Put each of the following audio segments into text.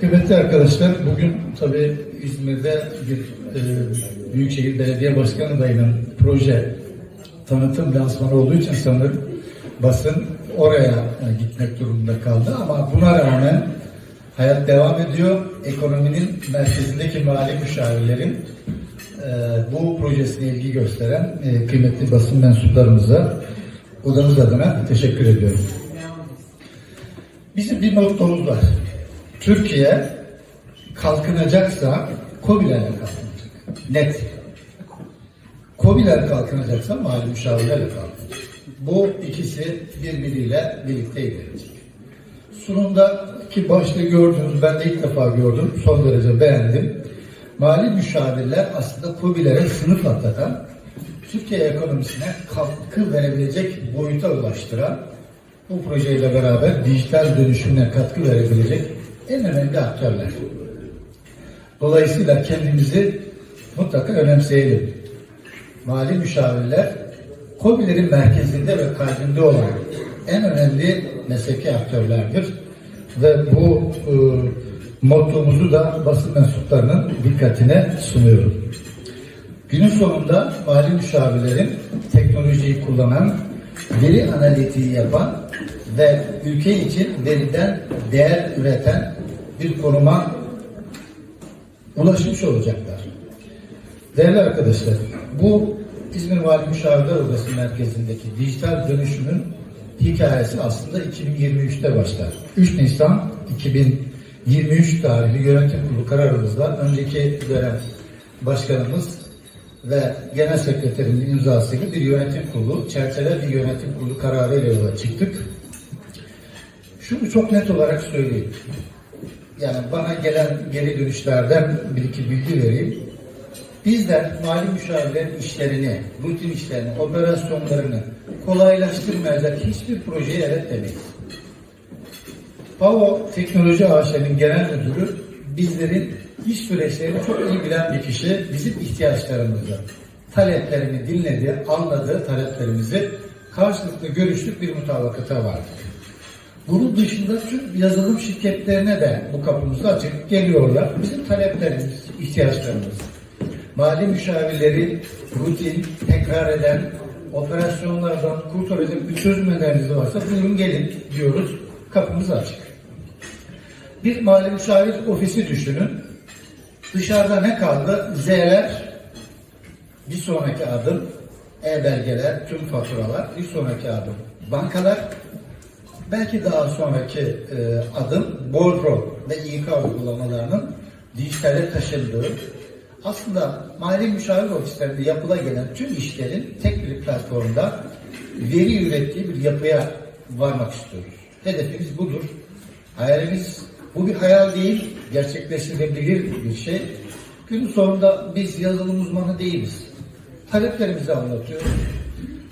Kıymetli arkadaşlar, bugün tabii İzmir'de bir e, Büyükşehir Belediye Başkanı adayının proje tanıtım lansmanı olduğu için sanırım basın oraya e, gitmek durumunda kaldı. Ama buna rağmen hayat devam ediyor. Ekonominin merkezindeki mali müşavirlerin e, bu projesine ilgi gösteren e, kıymetli basın mensuplarımıza odamız adına teşekkür ediyorum. Bizim bir mottomuz var. Türkiye kalkınacaksa COBİ'lerle kalkınacak. Net. COBİ'ler kalkınacaksa mali müşavirlerle kalkınacak. Bu ikisi birbiriyle birlikte ilerleyecek. Sunumdaki başta gördüğünüz, ben de ilk defa gördüm, son derece beğendim. Mali müşavirler aslında COBİ'lere sınıf atlatan, Türkiye ekonomisine katkı verebilecek boyuta ulaştıran, bu projeyle beraber dijital dönüşümüne katkı verebilecek en önemli aktörler. Dolayısıyla kendimizi mutlaka önemseyelim. Mali müşavirler COBİ'lerin merkezinde ve kalbinde olan en önemli mesleki aktörlerdir. Ve bu e, mottomuzu da basın mensuplarının dikkatine sunuyorum. Günün sonunda mali müşavirlerin teknolojiyi kullanan, veri analitiği yapan ve ülke için veriden değer üreten bir konuma ulaşmış olacaklar. Değerli arkadaşlar, bu İzmir Vali Müşavirler Odası merkezindeki dijital dönüşümün hikayesi aslında 2023'te başlar. 3 Nisan 2023 tarihli yönetim kurulu kararımızla önceki dönem başkanımız ve genel sekreterimin imzasıyla bir yönetim kurulu, çerçeve bir yönetim kurulu kararıyla yola çıktık. Şunu çok net olarak söyleyeyim. Yani bana gelen geri dönüşlerden bir iki bilgi vereyim. Bizler mali müşavirlerin işlerini, rutin işlerini, operasyonlarını kolaylaştırmayacak hiçbir projeye evet demeyiz. PAVO Teknoloji AŞ'nin genel müdürü bizlerin iş süreçlerini çok iyi bilen bir kişi bizim ihtiyaçlarımızı, taleplerini dinledi, anladı taleplerimizi, karşılıklı görüştük bir mutabakata vardık. Bunun dışında tüm yazılım şirketlerine de bu kapımız açık geliyorlar. Bizim taleplerimiz, ihtiyaçlarımız. Mali müşavirleri rutin, tekrar eden, operasyonlardan kurtaracak bir çözüm öneriniz varsa buyurun gelin diyoruz. Kapımız açık. Bir mali müşavir ofisi düşünün. Dışarıda ne kaldı? Z'ler, bir sonraki adım e-belgeler, tüm faturalar, bir sonraki adım bankalar, belki daha sonraki e, adım bordro ve İK uygulamalarının dijitale taşındığı, aslında mali müşavir ofislerinde yapıla gelen tüm işlerin tek bir platformda veri ürettiği bir yapıya varmak istiyoruz. Hedefimiz budur. Hayalimiz bu bir hayal değil, gerçekleştirilebilir bir şey. Günün sonunda biz yazılım uzmanı değiliz. Taleplerimizi anlatıyoruz.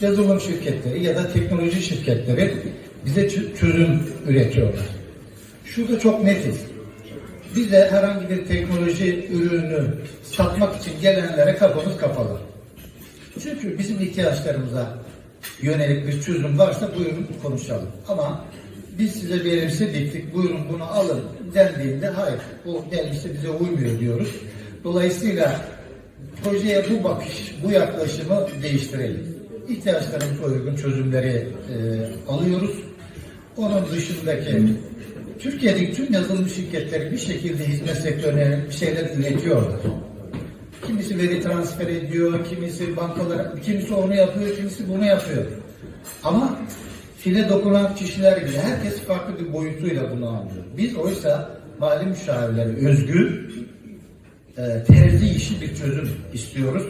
Yazılım şirketleri ya da teknoloji şirketleri bize çö- çözüm üretiyorlar. Şurada çok netiz. Biz de herhangi bir teknoloji ürünü satmak için gelenlere kapımız kapalı. Çünkü bizim ihtiyaçlarımıza yönelik bir çözüm varsa buyurun konuşalım. Ama biz size bir elbise diktik, buyurun bunu alın dendiğinde hayır, bu elbise bize uymuyor diyoruz. Dolayısıyla projeye bu bakış, bu yaklaşımı değiştirelim. İhtiyaçlarımıza uygun çözümleri e, alıyoruz. Onun dışındaki Türkiye'deki tüm yazılım şirketleri bir şekilde hizmet sektörüne bir şeyler üretiyorlar. Kimisi veri transfer ediyor, kimisi bankalara, kimisi onu yapıyor, kimisi bunu yapıyor. Ama file dokunan kişiler gibi herkes farklı bir boyutuyla bunu anlıyor. Biz oysa mali müşavirlere özgü e, terzi işi bir çözüm istiyoruz.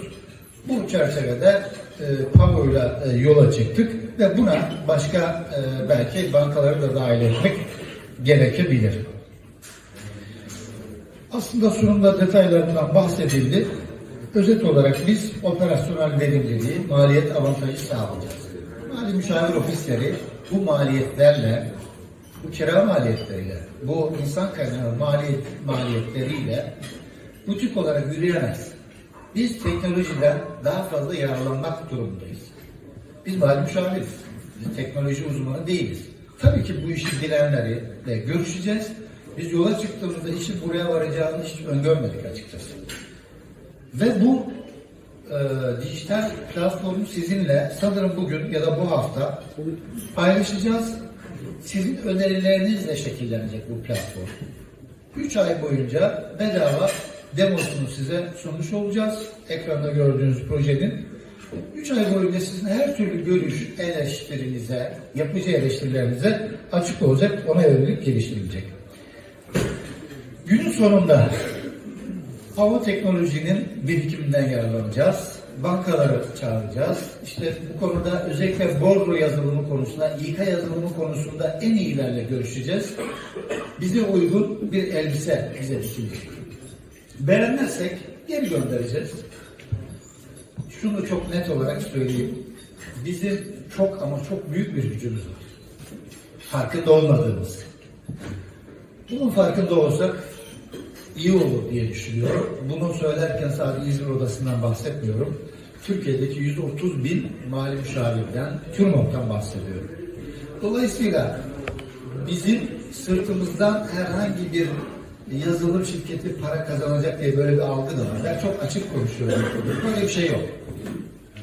Bu çerçevede e, PAGO'yla e, yola çıktık ve buna başka e, belki bankaları da dahil etmek gerekebilir. Aslında sunumda detaylarından bahsedildi. Özet olarak biz operasyonel verimliliği, maliyet avantajı sağlayacağız. Mali müşavir ofisleri bu maliyetlerle, bu kira maliyetleriyle, bu insan kaynağı maliyet, maliyetleriyle butik olarak yürüyemez. Biz teknolojiden daha fazla yararlanmak durumundayız. Biz mali müşaviriz. Biz teknoloji uzmanı değiliz. Tabii ki bu işi bilenleri de görüşeceğiz Biz yola çıktığımızda işin buraya varacağını hiç öngörmedik açıkçası. Ve bu e, dijital platformu sizinle sanırım bugün ya da bu hafta paylaşacağız. Sizin önerilerinizle şekillenecek bu platform. 3 ay boyunca bedava demosunu size sunmuş olacağız. Ekranda gördüğünüz projenin. 3 ay boyunca sizin her türlü görüş, eleştirinize, yapıcı eleştirilerinize açık olacak, ona yönelik geliştirilecek. Günün sonunda hava teknolojinin birikiminden yararlanacağız. Bankaları çağıracağız. İşte bu konuda özellikle bordro yazılımı konusunda, İK yazılımı konusunda en iyilerle görüşeceğiz. Bize uygun bir elbise bize dikilecek. Beğenmezsek geri göndereceğiz. Şunu çok net olarak söyleyeyim. Bizim çok ama çok büyük bir gücümüz var. Farkında olmadığımız. Bunun farkında olsak iyi olur diye düşünüyorum. Bunu söylerken sadece İzmir Odası'ndan bahsetmiyorum. Türkiye'deki 130 bin mali müşavirden, TÜRMOP'tan bahsediyorum. Dolayısıyla bizim sırtımızdan herhangi bir yazılım şirketi para kazanacak diye böyle bir algı da var. Ben çok açık konuşuyorum. Böyle bir şey yok.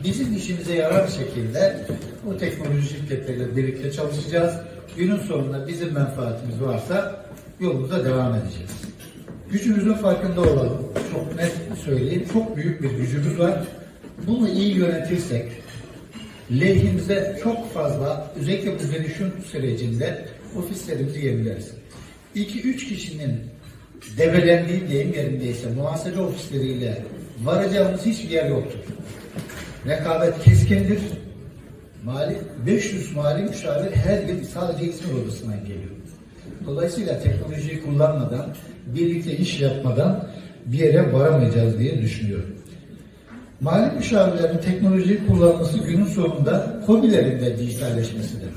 Bizim işimize yarar şekilde bu teknoloji şirketleriyle birlikte çalışacağız. Günün sonunda bizim menfaatimiz varsa yolumuza devam edeceğiz. Gücümüzün farkında olalım. Çok net söyleyeyim. Çok büyük bir gücümüz var. Bunu iyi yönetirsek lehimize çok fazla özellikle bu dönüşüm sürecinde ofislerimizi yenileriz. 2-3 kişinin debelendiği deyim yerindeyse muhasebe ofisleriyle varacağımız hiçbir yer yoktur. Rekabet keskindir. Mali 500 mali müşavir her yıl sadece İzmir Odası'ndan geliyor. Dolayısıyla teknolojiyi kullanmadan, birlikte iş yapmadan bir yere varamayacağız diye düşünüyorum. Mali müşavirlerin teknolojiyi kullanması günün sonunda kobilerin de dijitalleşmesidir.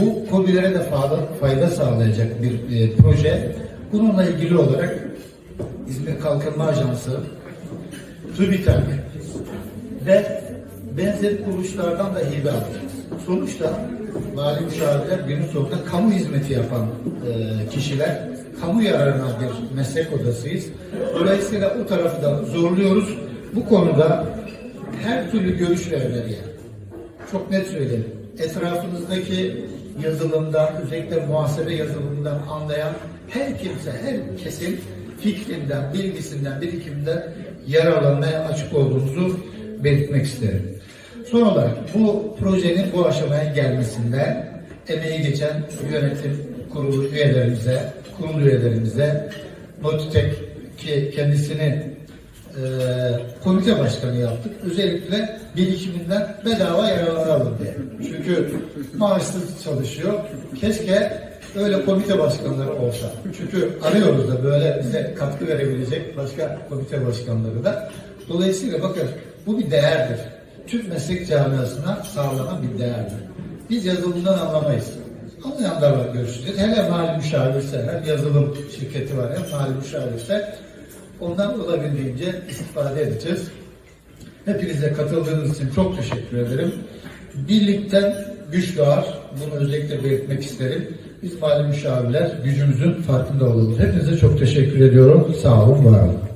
Bu kobilere de fayda, fayda sağlayacak bir e, proje. Bununla ilgili olarak İzmir Kalkınma Ajansı, TÜBİTAK ve benzeri kuruluşlardan da hibe alacağız. Sonuçta mali müşavirler günün sonunda kamu hizmeti yapan e, kişiler, kamu yararına bir meslek odasıyız. Dolayısıyla o tarafı da zorluyoruz. Bu konuda her türlü görüş ve öneriye çok net söyleyeyim. Etrafınızdaki yazılımdan, özellikle muhasebe yazılımından anlayan her kimse, her kesim fikrinden, bilgisinden, birikiminden yararlanmaya açık olduğumuzu belirtmek isterim. Son olarak bu projenin bu aşamaya gelmesinde emeği geçen yönetim kurulu üyelerimize, kurul üyelerimize, Notitek ki kendisini e, komite başkanı yaptık. Özellikle birikiminden bedava yararlanalım diye. Çünkü maaşsız çalışıyor. Keşke öyle komite başkanları olsa. Çünkü arıyoruz da böyle bize katkı verebilecek başka komite başkanları da. Dolayısıyla bakın bu bir değerdir. Türk meslek camiasına sağlanan bir değerdir. Biz yazılımdan anlamayız. Anlayanlarla görüşeceğiz. Hele mali müşavirse, hem yazılım şirketi var hem mali müşavirse ondan olabildiğince istifade edeceğiz. Hepinize katıldığınız için çok teşekkür ederim. Birlikten güç doğar. Bunu özellikle belirtmek isterim. Biz mali müşavirler gücümüzün farkında olalım. Hepinize çok teşekkür ediyorum. Sağ olun, var olun.